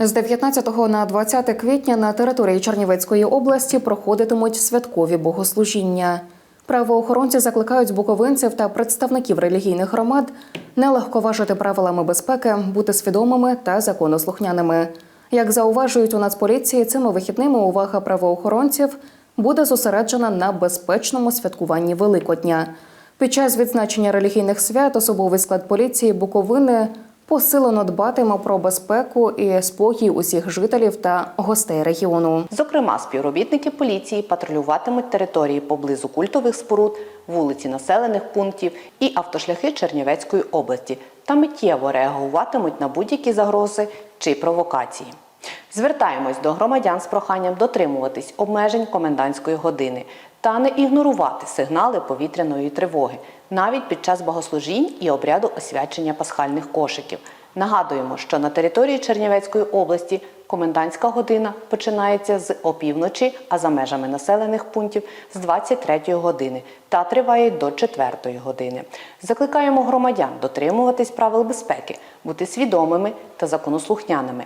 З 19 на 20 квітня на території Чернівецької області проходитимуть святкові богослужіння. Правоохоронці закликають буковинців та представників релігійних громад не легковажити правилами безпеки, бути свідомими та законослухняними. Як зауважують у Нацполіції, цими вихідними увага правоохоронців буде зосереджена на безпечному святкуванні Великодня. Під час відзначення релігійних свят особовий склад поліції Буковини посилено дбатиме про безпеку і спокій усіх жителів та гостей регіону. Зокрема, співробітники поліції патрулюватимуть території поблизу культових споруд, вулиці населених пунктів і автошляхи Чернівецької області та миттєво реагуватимуть на будь-які загрози чи провокації. Звертаємось до громадян з проханням дотримуватись обмежень комендантської години та не ігнорувати сигнали повітряної тривоги навіть під час богослужінь і обряду освячення пасхальних кошиків. Нагадуємо, що на території Чернівецької області комендантська година починається з опівночі, а за межами населених пунктів з 23 години та триває до 4 години. Закликаємо громадян дотримуватись правил безпеки, бути свідомими та законослухняними,